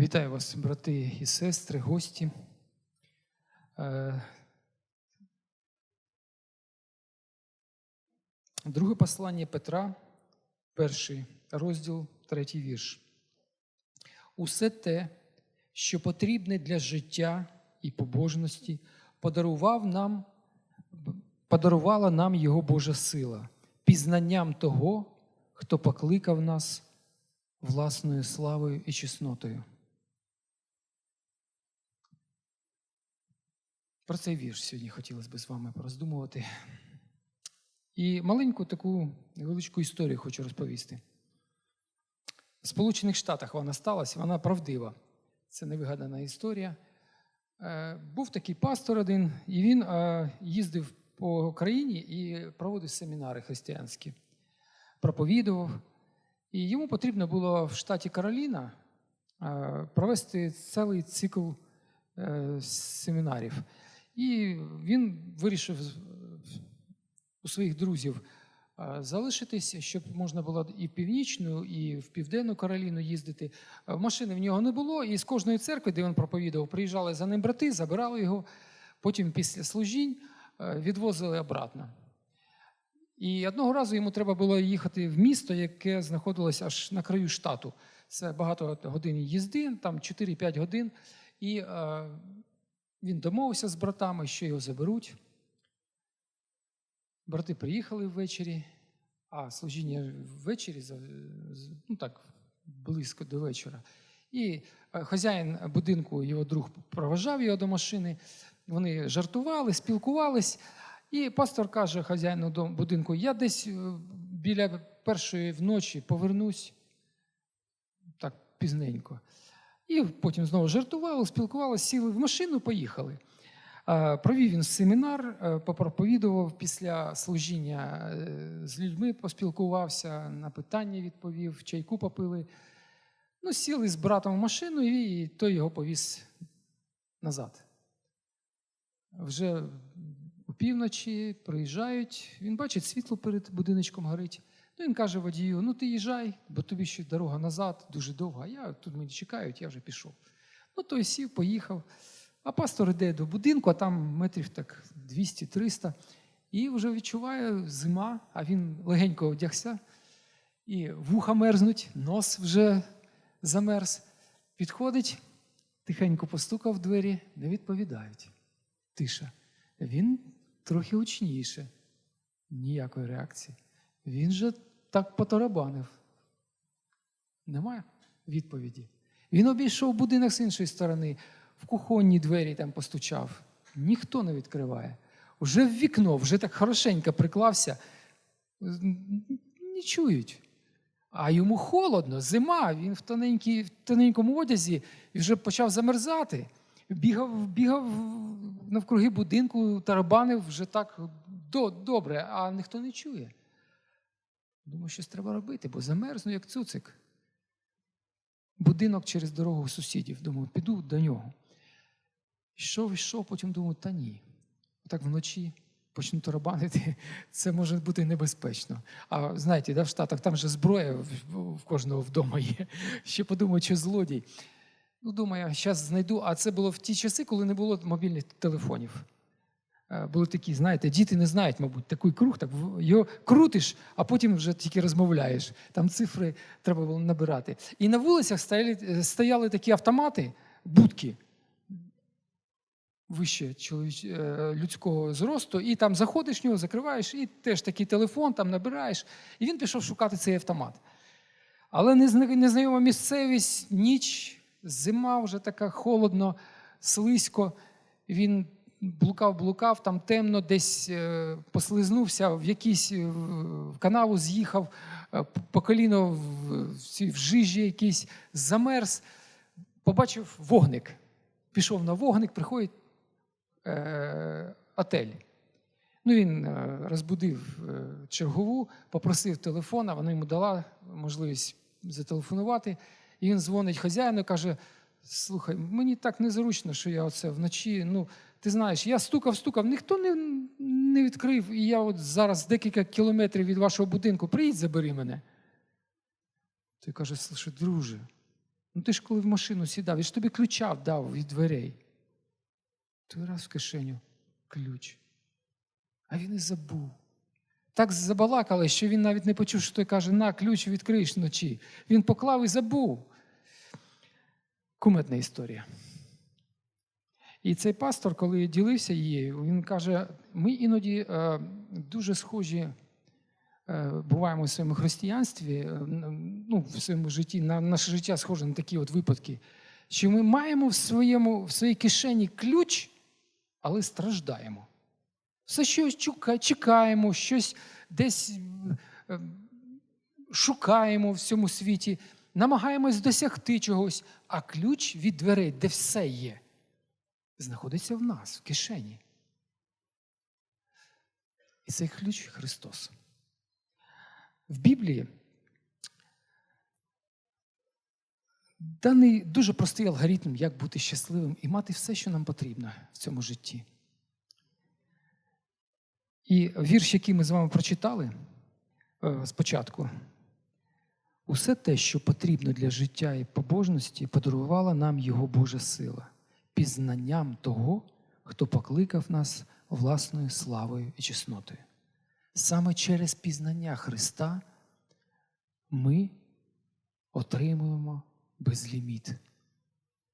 Вітаю вас, брати і сестри, гості. Е, Друге послання Петра, перший розділ, третій вірш. Усе те, що потрібне для життя і побожності, подарував нам, подарувала нам Його Божа сила, пізнанням того, хто покликав нас власною славою і чеснотою. Про цей вірш сьогодні хотілося б з вами пороздумувати. І маленьку таку невеличку історію хочу розповісти. В Сполучених Штатах вона сталася, вона правдива. Це невигадана історія. Е, Був такий пастор один, і він е, їздив по країні і проводив семінари християнські, проповідував. І йому потрібно було в штаті Кароліна е, провести цілий цикл е, семінарів. І він вирішив у своїх друзів е, залишитись, щоб можна було і в північну, і в південну Кароліну їздити. Е, Машини в нього не було, і з кожної церкви, де він проповідував, приїжджали за ним брати, забирали його. Потім після служінь е, відвозили обратно. І одного разу йому треба було їхати в місто, яке знаходилось аж на краю штату. Це багато годин їзди, там 4-5 годин. І е, він домовився з братами, що його заберуть. Брати приїхали ввечері, а служіння ввечері, ну так, близько до вечора. І е, хазяїн будинку, його друг проважав його до машини. Вони жартували, спілкувались. І пастор каже хазяїну будинку: я десь е, біля першої вночі повернусь так пізненько. І потім знову жартували, спілкувалися, сіли в машину, поїхали. Провів він семінар, е, попроповідував після служіння е, з людьми, поспілкувався, на питання відповів, чайку попили. Ну, сіли з братом в машину, і той його повіз назад. Вже у півночі приїжджають, він бачить, світло перед будиночком горить. Ну, він каже водію: ну ти їжджай, бо тобі ще дорога назад дуже довга. Я тут мені чекають, я вже пішов. Ну, той сів, поїхав. А пастор йде до будинку, а там метрів так 200-300, і вже відчуває зима, а він легенько одягся, і вуха мерзнуть, нос вже замерз. Підходить, тихенько постукав в двері, не відповідають. Тиша. Він трохи гучніше. Ніякої реакції. Він же так потарабанив. Немає відповіді. Він обійшов будинок з іншої сторони, в кухонні двері там постучав. Ніхто не відкриває. Уже в вікно, вже так хорошенько приклався. Не чують. А йому холодно, зима, він в, в тоненькому одязі і вже почав замерзати. Бігав, бігав навкруги будинку, тарабанив вже так до, добре, а ніхто не чує. Думаю, щось треба робити, бо замерзну, як цуцик. Будинок через дорогу сусідів. Думаю, піду до нього. Йшов, йшов, потім думаю, та ні. Так вночі почну тарабанити, це може бути небезпечно. А знаєте, да, в Штатах там же зброя в, кожного вдома є. Ще подумаю, що злодій. Ну, думаю, зараз знайду. А це було в ті часи, коли не було мобільних телефонів. Е, Були такі, знаєте, діти не знають, мабуть, такий круг, так його крутиш, а потім вже тільки розмовляєш. Там цифри треба було набирати. І на вулицях стояли, е, стояли такі автомати, будки вище чоловіч, е, людського зросту, і там заходиш в нього, закриваєш, і теж такий телефон там набираєш. І він пішов шукати цей автомат. Але незнайома місцевість, ніч, зима вже така холодно, слизько. Він блукав, блукав, там темно, десь е, послизнувся, в якийсь е, канаву з'їхав, е, по коліно в, в, жижі якийсь, замерз, побачив вогник. Пішов на вогник, приходить отель. Ну, він розбудив чергову, попросив телефона, вона йому дала можливість зателефонувати. І він дзвонить хазяїну, каже: слухай, мені так незручно, що я оце вночі, ну, Ти знаєш, я стукав, стукав, ніхто не, не відкрив, і я от зараз декілька кілометрів від вашого будинку, приїдь, забери мене. Той каже: слушай, друже, ну ти ж коли в машину сідав, я ж тобі ключа дав від дверей. Той раз в кишеню ключ. А він і забув. Так забалакали, що він навіть не почув, що той каже, на, ключ відкриєш вночі. Він поклав і забув. Куметна історія. І цей пастор, коли ділився її, він каже: ми іноді е, дуже схожі е, буваємо в своєму християнстві, е, ну, в своєму житті, на наше життя схоже на такі от випадки, що ми маємо в, своєму, в своїй кишені ключ, але страждаємо. Все щось чекаємо, щось десь е, шукаємо в цьому світі, намагаємось досягти чогось, а ключ від дверей, де все є, знаходиться в нас, в кишені. І цей ключ Христос. В Біблії даний дуже простий алгоритм, як бути щасливим і мати все, що нам потрібно в цьому житті. І вірш, який ми з вами прочитали е, спочатку, усе те, що потрібно для життя і побожності, подарувала нам Його Божа сила, пізнанням того, хто покликав нас власною славою і чеснотою. Саме через пізнання Христа ми отримуємо безліміт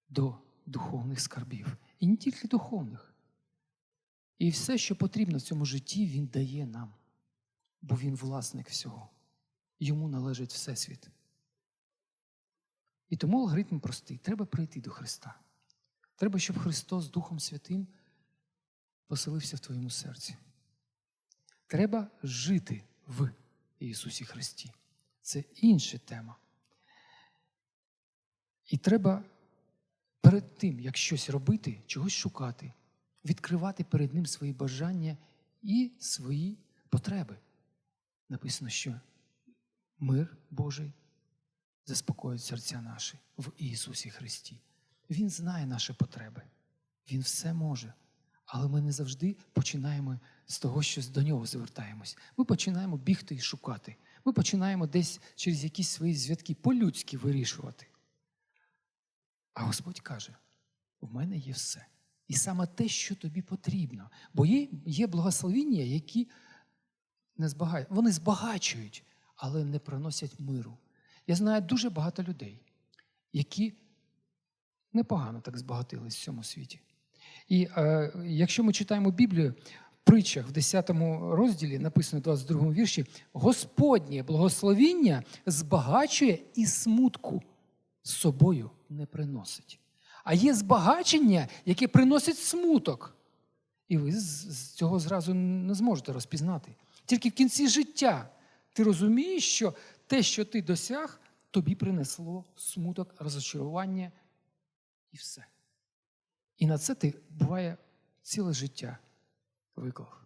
до духовних скарбів. І не тільки духовних. І все, що потрібно в цьому житті, Він дає нам, бо Він власник всього. Йому належить Всесвіт. І тому алгоритм простий. Треба прийти до Христа. Треба, щоб Христос Духом Святим поселився в твоєму серці. Треба жити в Ісусі Христі. Це інша тема. І треба перед тим, як щось робити, чогось шукати, відкривати перед Ним свої бажання і свої потреби. Написано, що мир Божий заспокоїть серця наші в Ісусі Христі. Він знає наші потреби, Він все може. Але ми не завжди починаємо з того, що до нього звертаємось. Ми починаємо бігти і шукати. Ми починаємо десь через якісь свої зв'язки по-людськи вирішувати. А Господь каже: в мене є все. І саме те, що тобі потрібно. Бо є, є благословіння, які не збагачують. Вони збагачують, але не приносять миру. Я знаю дуже багато людей, які непогано так збагатились в цьому світі. І е, якщо ми читаємо Біблію, в притчах в 10 розділі написано в 22 вірші: Господнє благословіння збагачує і смутку з собою не приносить. А є збагачення, яке приносить смуток. І ви з цього зразу не зможете розпізнати. Тільки в кінці життя ти розумієш, що те, що ти досяг, тобі принесло смуток, розочарування і все. І на це ти буває ціле життя виклав.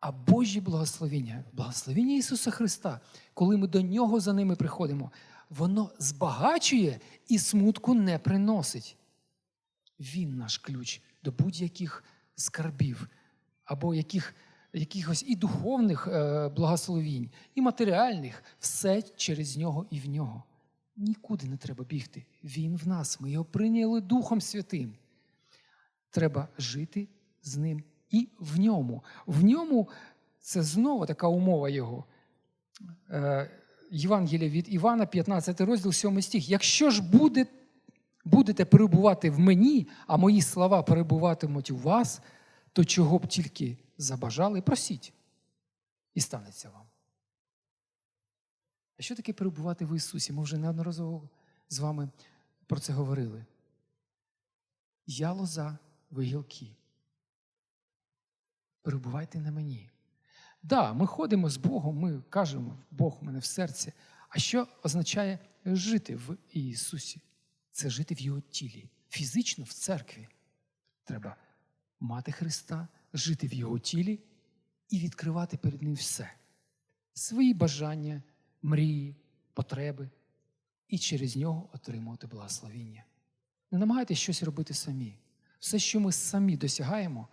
А Божі благословіння, благословіння Ісуса Христа, коли ми до Нього за ними приходимо, воно збагачує і смутку не приносить. Він наш ключ до будь-яких скарбів або яких, якихось і духовних е, благословінь, і матеріальних все через нього і в нього. Нікуди не треба бігти. Він в нас. Ми його прийняли Духом Святим. Треба жити з ним і в ньому. В ньому це знову така умова його. Е, Євангелія від Івана, 15 розділ, 7 стих. Якщо ж буде, будете перебувати в мені, а мої слова перебуватимуть у вас, то чого б тільки забажали, просіть, і станеться вам. А що таке перебувати в Ісусі? Ми вже неодноразово з вами про це говорили. Я лоза, ви гілки. Перебувайте на мені. Да, ми ходимо з Богом, ми кажемо, Бог у мене в серці. А що означає жити в Ісусі? Це жити в Його тілі, фізично в церкві. Треба мати Христа, жити в Його тілі і відкривати перед Ним все. Свої бажання, мрії, потреби, і через нього отримувати благословіння. Не намагайтесь щось робити самі. Все, що ми самі досягаємо,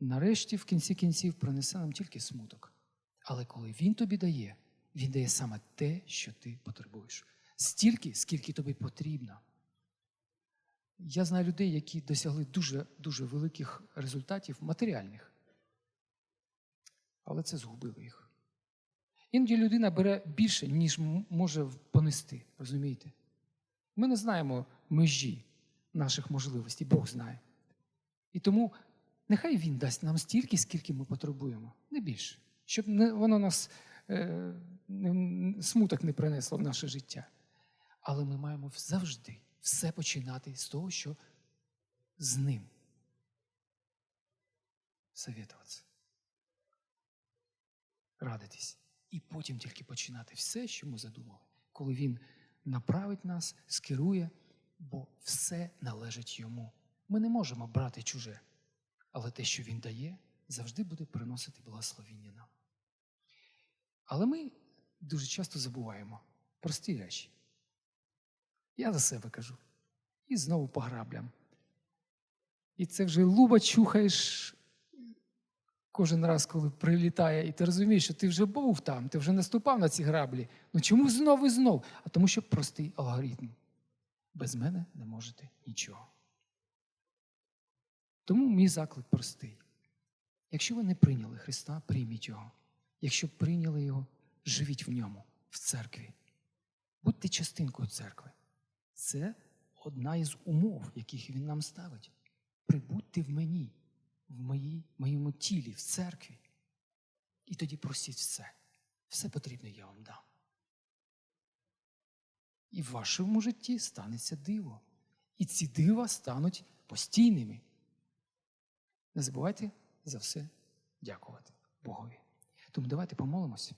нарешті, в кінці кінців, принесе нам тільки смуток. Але коли він тобі дає, він дає саме те, що ти потребуєш. Стільки, скільки тобі потрібно. Я знаю людей, які досягли дуже, дуже великих результатів матеріальних. Але це згубило їх. Іноді людина бере більше, ніж може понести, розумієте? Ми не знаємо межі наших можливостей, Бог знає. І тому нехай Він дасть нам стільки, скільки ми потребуємо, не більше, щоб воно нас е, смуток не принесло в наше життя. Але ми маємо завжди все починати з того, що з ним совєтуватися, радитись. І потім тільки починати все, що ми задумали, коли він направить нас, скерує, бо все належить йому. Ми не можемо брати чуже, але те, що він дає, завжди буде приносити благословіння нам. Але ми дуже часто забуваємо прості речі. Я за себе кажу. І знову по граблям. І це вже луба чухаєш кожен раз, коли прилітає, і ти розумієш, що ти вже був там, ти вже наступав на ці граблі. Ну чому знову і знов? А тому що простий алгоритм. Без мене не можете нічого. Тому мій заклик простий. Якщо ви не прийняли Христа, прийміть Його. Якщо прийняли Його, живіть в ньому, в церкві. Будьте частинкою церкви. Це одна із умов, яких він нам ставить. Прибудьте в мені, в моїй, моєму тілі, в церкві. І тоді просіть все. Все потрібне я вам дам. І в вашому житті станеться диво. І ці дива стануть постійними. Не забувайте за все дякувати Богові. Тому давайте помолимося.